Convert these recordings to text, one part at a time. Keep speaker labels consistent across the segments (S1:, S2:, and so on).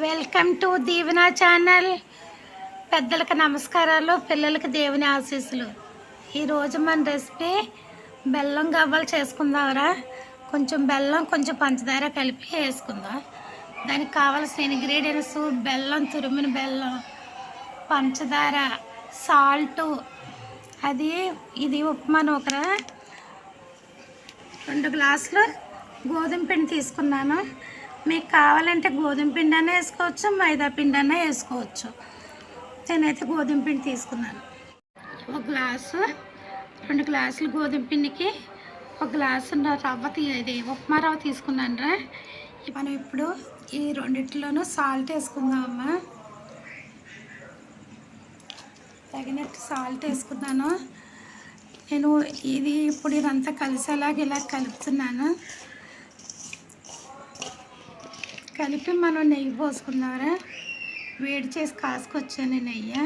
S1: Welcome to Deevena channel పెద్దలకు నమస్కారాలు పిల్లలకి దేవుని ఆశీస్సులు. ఈరోజు మన రెసిపీ బెల్లం గవ్వలు చేసుకుందామరా కొంచెం బెల్లం కొంచెం పంచదార కలిపి వేసుకుందాం. దానికి కావాల్సిన ఇంగ్రీడియంట్స్ బెల్లం తురిమిన బెల్లం పంచదార సాల్టు అది ఇది ఉప్మా నూకరా. రెండు గ్లాసులు గోధుమ పిండి తీసుకున్నాను. మీకు కావాలంటే గోధుమ పిండి అనే వేసుకోవచ్చు మైదా పిండి అనే వేసుకోవచ్చు. నేనైతే గోధుమ పిండి తీసుకున్నాను. ఒక గ్లాసు రెండు గ్లాసులు గోధుమ పిండికి ఒక గ్లాసు రవ్వ తీ- ఇది ఉప్మా రవ్వ తీసుకున్నాను రా. మనం ఇప్పుడు ఈ రెండిట్లోనూ సాల్ట్ వేసుకుందామమ్మా తగినట్టు సాల్ట్ వేసుకున్నాను. నేను ఇది ఇప్పుడు ఇదంతా కలిసేలాగా ఇలా కలుపుతున్నాను. కలిపి మనం నెయ్యి పోసుకుందామరా వేడి చేసి కాసుకొచ్చాను నెయ్యి.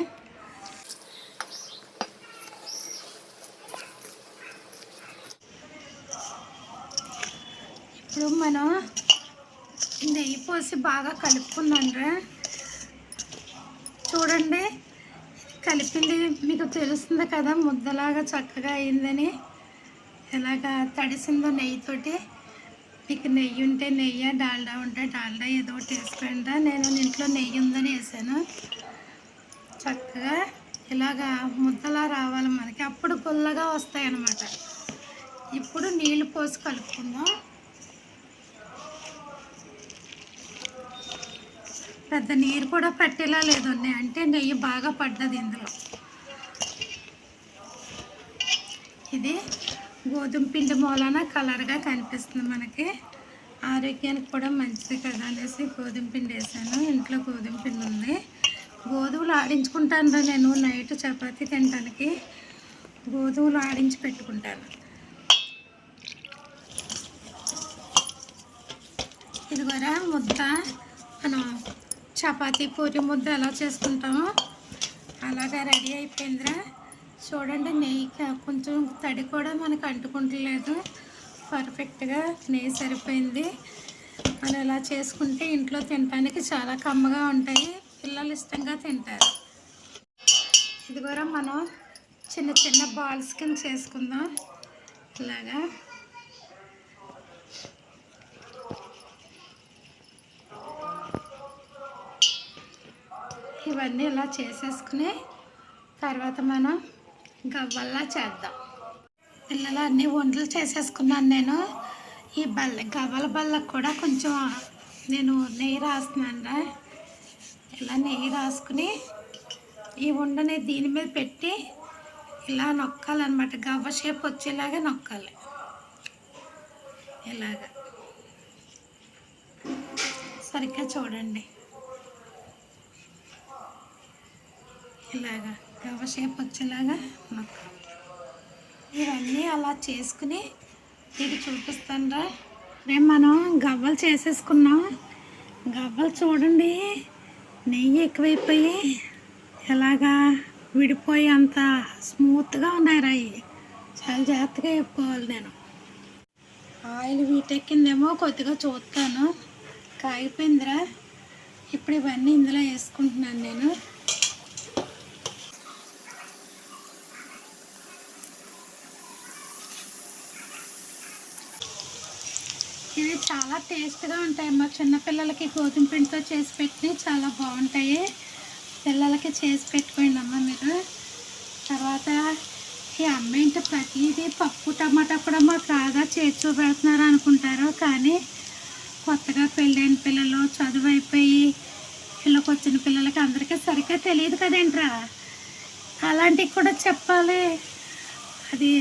S1: ఇప్పుడు మనం నెయ్యి పోసి బాగా కలుపుకున్నాను చూడండి కలిపింది మీకు తెలుస్తుంది కదా ముద్దలాగా చక్కగా అయిందని. ఎలాగా తడిసిందో నెయ్యితోటి. మీకు నెయ్యి ఉంటే నెయ్యి డాల్డా ఉంటే డాల్డా ఏదో ఒకటి వేసుకోండి నేను ఇంట్లో నెయ్యి ఉందని వేసాను. చక్కగా ఇలాగా ముద్దలా రావాలి మనకి. అప్పుడు పుల్లగా వస్తాయి అన్నమాట ఇప్పుడు నీళ్ళు పోసి కలుపుకుందాం. పెద్ద నీరు కూడా పట్టేలా లేదు అంటే నెయ్యి బాగా పడ్డది ఇందులో. ఇది గోధుమ పిండి మూలన కలర్గా కనిపిస్తుంది మనకి. ఆరోగ్యానికి కూడా మంచిది కదా అనేసి గోధుమ పిండి వేసాను. ఇంట్లో గోధుమ పిండి ఉంది. గోధుమలు ఆడించుకుంటాను రా నేను. నైట్ చపాతి తినడానికి గోధుమలు ఆడించి పెట్టుకుంటాను. ఇది కూడా ముద్ద. మనం చపాతీ పూరి ముద్ద ఎలా చేసుకుంటామో అలాగా రెడీ అయిపోయిందిరా. చూడండి నెయ్యి కొంచెం తడి కూడా మనకు అంటుకుంటలేదు. పర్ఫెక్ట్గా నెయ్యి సరిపోయింది. మనం ఇలా చేసుకుంటే ఇంట్లో తినడానికి చాలా కమ్మగా ఉంటాయి. పిల్లలు ఇష్టంగా తింటారు. ఇది కూడా మనం చిన్న చిన్న బాల్స్ కింద చేసుకుందాం. ఇలాగా. ఇవన్నీ ఇలా చేసేసుకుని తర్వాత మనం గవ్వల్లా చేద్దాం. పిల్లలు అన్ని వంటలు చేసేసుకున్నాను నేను. ఈ బల్ల గవ్వల బల్లకు కూడా కొంచెం నేను నెయ్యి రాస్తున్నాను రా. ఇలా నెయ్యి రాసుకుని ఈ ఉండని దీని మీద పెట్టి ఇలా నొక్కాలన్నమాట. గవ్వ షేప్ వచ్చేలాగా నొక్కాలి. ఇలాగా. సరిగ్గా చూడండి. ఇలాగా. గవ్వ షేప్ వచ్చేలాగా ఇవన్నీ అలా చేసుకుని ఇది చూపిస్తాను రా రేపు మనం గవ్వలు చేసేసుకున్నాం గవ్వలు చూడండి నెయ్యి ఎక్కువైపోయి ఎలాగా విడిపోయి అంత స్మూత్గా ఉన్నాయి రాయి చాలా జాగ్రత్తగా చెప్పుకోవాలి నేను. ఆయిల్ వీటెక్కిందేమో కొద్దిగా చూస్తాను. కాగిపోయిందిరా. ఇప్పుడు ఇవన్నీ ఇందులో వేసుకుంటున్నాను నేను. అనేవి చాలా టేస్ట్గా ఉంటాయి మా చిన్నపిల్లలకి గోధుమ పిండితో చేసి పెట్టి చాలా బాగుంటాయి. పిల్లలకి చేసి పెట్టుకోండి అమ్మ మీరు. తర్వాత ఈ అమ్మ ఇంటి ప్రతిదీ పప్పు టమాటా కూడా మాకు రాగా చేసి చూపెడుతున్నారు అనుకుంటారు. కానీ కొత్తగా పెళ్ళైన పిల్లలు చదువు అయిపోయి పిల్లకి వచ్చిన పిల్లలకి అందరికీ సరిగ్గా తెలియదు కదేంట్రా. అలాంటివి కూడా చెప్పాలి. అది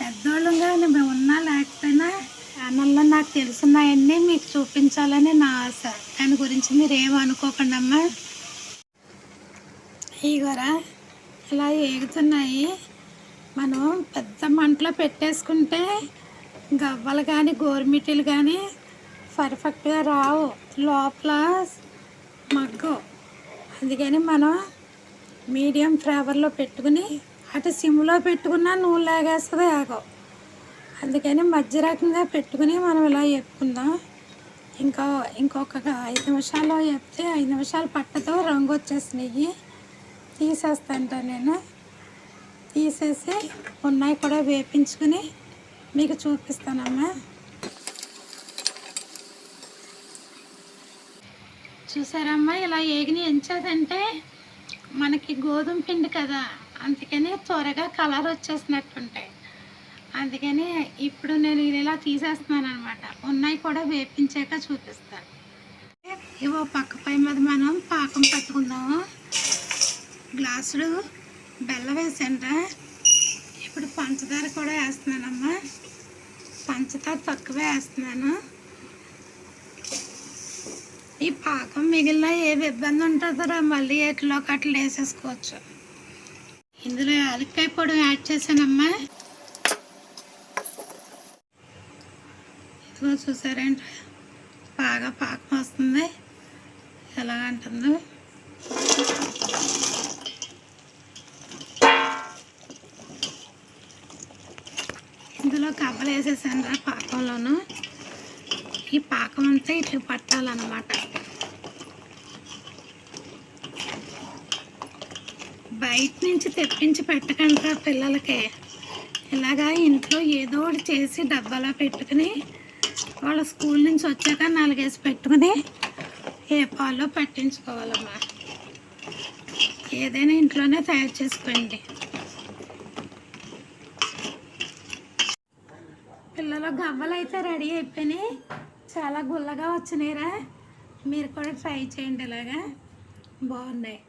S1: పెద్దోళ్ళుగా మేము ఉన్నా లేకపోయినా ఛానల్లో నాకు తెలుసున్నాయన్నీ మీకు చూపించాలని నా ఆశ. దాని గురించి మీరు ఏమనుకోకండి అమ్మా ఇగోరా ఇలా ఏగుతున్నాయి. మనం పెద్ద మంటలో పెట్టేసుకుంటే గవ్వలు కానీ గోరుమిటీలు కానీ పర్ఫెక్ట్గా రావు. లోపల మగ్గు. అందుకని మనం మీడియం ఫ్లేవర్లో పెట్టుకుని అటు సిమ్లో పెట్టుకున్నా నూనె లాగేస్తుంది ఆగవు అందుకని మధ్య రకంగా పెట్టుకుని మనం ఇలా వేపుకుందాం ఇంకా ఇంకొక ఐదు నిమిషాలు వేపితే ఐదు నిమిషాలు పట్టతో రంగు వచ్చేసినాయి. తీసేస్తాంట నేను. తీసేసి ఉన్నాయి కూడా వేపించుకుని మీకు చూపిస్తానమ్మా. చూసారమ్మా ఇలా ఏగిని ఎంచేదంటే మనకి గోధుమ పిండి కదా. అందుకని త్వరగా కలర్ వచ్చేసినట్టుంటాయి. అందుకని ఇప్పుడు నేను ఇలా తీసేస్తున్నాను అనమాట ఉన్నాయి కూడా వేపించాక చూపిస్తాను ఇవో పక్క పై మీద మనం పాకం పట్టుకుందాము. గ్లాసుడు బెల్లం వేసాంట ఇప్పుడు పంచదార కూడా వేస్తున్నానమ్మా. పంచదార తక్కువే వేస్తున్నాను. ఈ పాకం మిగిలిన ఏ ఇబ్బంది ఉంటుందో మళ్ళీ ఎట్లోకి అట్లా వేసేసుకోవచ్చు. ఇందులో యాలక్కాయ పొడి యాడ్ చేశానమ్మా. ఇదిగో చూసారేంటి బాగా పాకం వస్తుంది. ఎలాగంటుందో. ఇందులో కబ్బలు వేసేసాను రా పాకంలోను. ఈ పాకం అంతా ఇట్లు పట్టాలన్నమాట. బయట నుంచి తెప్పించి పెట్టకండి పిల్లలకి. ఇలాగా ఇంట్లో ఏదో ఒకటి చేసి డబ్బాలో పెట్టుకుని వాళ్ళ స్కూల్ నుంచి వచ్చాక నాలుగేసి పెట్టుకుని ఏ పాలో పట్టించుకోవాలమ్మా ఏదైనా ఇంట్లోనే తయారు చేసుకోండి. పిల్లల గవ్వలు అయితే రెడీ అయిపోయినాయి. చాలా గుల్లగా వచ్చినాయిరా. మీరు కూడా ట్రై చేయండి ఇలాగా. బాగున్నాయి.